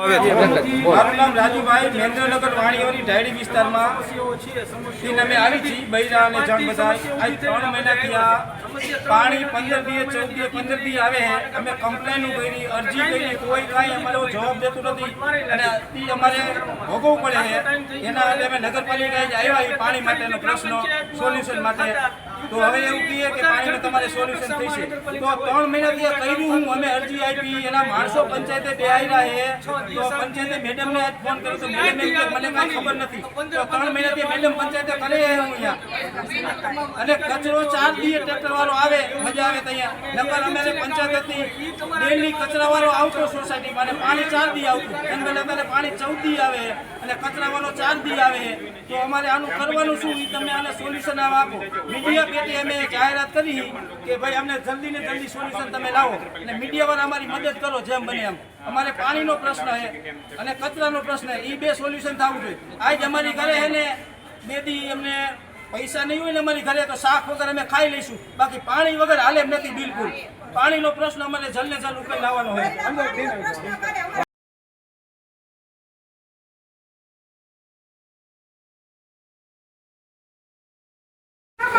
મારું નામ રાજુભાઈ મહેન્દ્રનગર વાણીઓની ડાયરી વિસ્તારમાં. થી અમે આવી છીએ બૈરા અને જણ બધા. આજ ત્રણ મહિનાથી આ પાણી પંદર દિવસ ચૌદ દિવસ પંદર દિવસ આવે છે. અમે કમ્પ્લેન કરી અરજી કરી કોઈ કાંઈ અમારો જવાબ દેતું નથી. અને અમારે ભોગવવું પડે છે. એના માટે અમે નગરપાલિકાએ જ આવ્યા પાણી માટેનો પ્રશ્ન સોલ્યુશન માટે તો હવે એવું કહીએ કે પાણીનું તમારે સોલ્યુશન થશે તો ત્રણ મહિનાથી આ કર્યું હું અમે અરજી આપી એના માણસો પંચાયતે બે આવ્યા છે. તો પંચાયતે મેડમને આજ ફોન કર્યો તો મેડમ એમ કે મને કાંઈ ખબર નથી. તો ત્રણ મહિનાથી મેડમ પંચાયતે કરે હું અહીંયા. અને કચરો ચાર દીએ ટ્રેક્ટર વાળો આવે મજા આવે ત્યાં. નકર અમે પંચાયત હતી ડેલી કચરા વાળો આવતો સોસાયટીમાં અને પાણી ચાર દી આવતું. એમ પહેલાં અત્યારે પાણી ચૌદ દી આવે અને કચરા વાળો ચાર દી આવે. તો અમારે આનું કરવાનું શું? તમે આને સોલ્યુશન આપો. મીડિયા પેટે અમે જાહેરાત કરી કે ભાઈ અમને જલ્દી ને જલ્દી સોલ્યુશન તમે લાવો. અને મીડિયા વાળા અમારી મદદ કરો, જેમ બને એમ. અમારે પાણીનો પ્રશ્ન છે અને કચરાનો પ્રશ્ન એ બે સોલ્યુશન થવું જોઈએ. આજ અમારી ઘરે છે ને બે દી અમને પૈસા નહીં હોય ને અમારી ઘરે, તો શાક વગર અમે ખાઈ લઈશું. બાકી પાણી વગર હાલે નથી બિલકુલ. પાણીનો પ્રશ્ન અમારે જલ્દ જલ્દ ઉકેલ લાવવાનો હોય.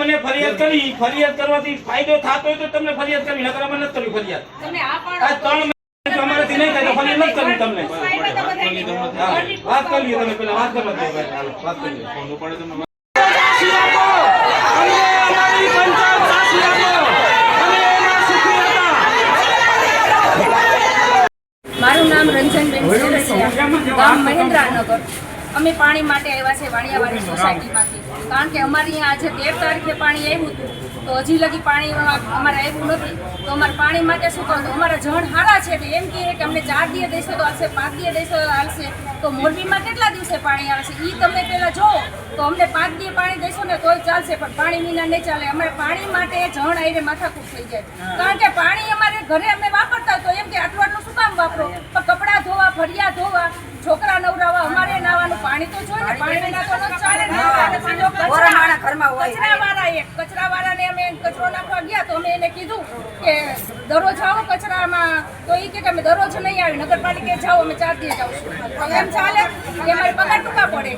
તમને ફરિયાદ કરી ફરિયાદ કરવાથી ફાયદો થતો હોય તો તમને ફરિયાદ કરવી નકર અમે નથી કરવી ફરિયાદ આ ત્રણ અમારાથી નહીં થાય તો ફરિયાદ નથી કરવી તમને વાત કરી લઈએ તમે પેલા વાત કરવા દો વાત કરી લઈએ. અમને. મારું નામ રંજનબેન ગામ મહેન્દ્રાનગર અમે પાણી માટે આવ્યા છે વાણિયાવાડી સોસાયટીમાંથી. કારણ કે અમારે અહીંયા આજે તેર તારીખે પાણી આવ્યું હતું. તો હજી લગી પાણી અમારે આવ્યું નથી. તો અમારે પાણી માટે શું કહું અમારા જણ હારા છે તો એમ કહે કે અમને ચાર દિવસ દઈશું તો આવશે પાંચ દિવસ દઈશું તો હાલશે. તો મોરબીમાં કેટલા દિવસે પાણી આવે છે? એ તમે પહેલાં જો તો અમને પાંચ દિવસ પાણી દઈશું ને તોય ચાલશે પણ પાણી વિના નહીં ચાલે. અમારે પાણી માટે જણ આવીને માથાકૂટ થઈ જાય. કારણ કે પાણી અમારે ઘરે અમે વાપરતા તો એમ કે આટલું આટલું શું કામ વાપરો? પણ કપડાં ધોવા ફરિયા ધોવા છોકરા નાવાનું પાણી તો જોઈએ ને પાણી વિના તો ચાલે ને. કચરા- વરાણાના ઘરમાં હોય. કચરાવાળા એક કચરાવાળાને અમે કચરો નાખવા ગયા તો અમે એને કીધું કે દરરોજ આવો કચરામાં. તો એ કે અમે દરરોજ નહીં આવી નગરપાલિકા જાઓ અમે ચાર દિવસ જાઉં તો એમ ચાલે કે અમારે પગાર ટૂંકા પડે.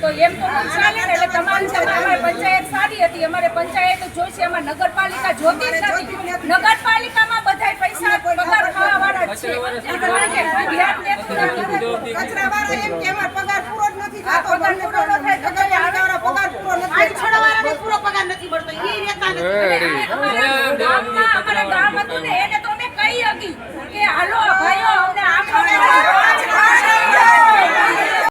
તો એમ તો ન ચાલે ને એટલે તમામ છે અમારી પંચાયત સારી હતી. અમારે પંચાયત જોઈશે અમારે નગરપાલિકા જોતી જ નથી. નગરપાલિકામાં બધાય પૈસા પગાર ખાવા વાળા છે. કચરા. કચરાવાળા એમ કે અમારો પગાર પૂરો જ નથી આ થતો. પગાર પૂરો ન થાય તો તમે નગરપાલિકાવાળા પગાર પૂરો નથી આજ છોડવાવાળાને પૂરો પગાર નથી મળતો. ઈ રહેતા નથી. અમારા ગામમાં અમારા ગામ હતું ને એને તો અમે કહી હકી કે હાલો